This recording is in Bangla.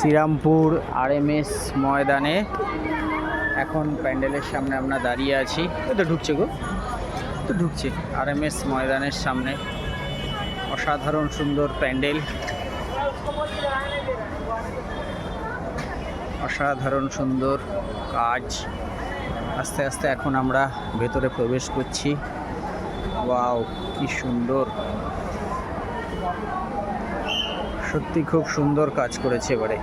শ্রীরামপুর আরএমএস ময়দানে। এখন প্যান্ডেলের সামনে আমরা দাঁড়িয়ে আছি। তো ঢুকছে গো। তো ঢুকছে। আরএমএস ময়দানের সামনে। অসাধারণ সুন্দর প্যান্ডেল। অসাধারণ সুন্দর কাজ। আস্তে আস্তে এখন আমরা ভেতরে প্রবেশ করছি। ওয়াও, কি সুন্দর। সত্যি খুব সুন্দর কাজ করেছে এবারে।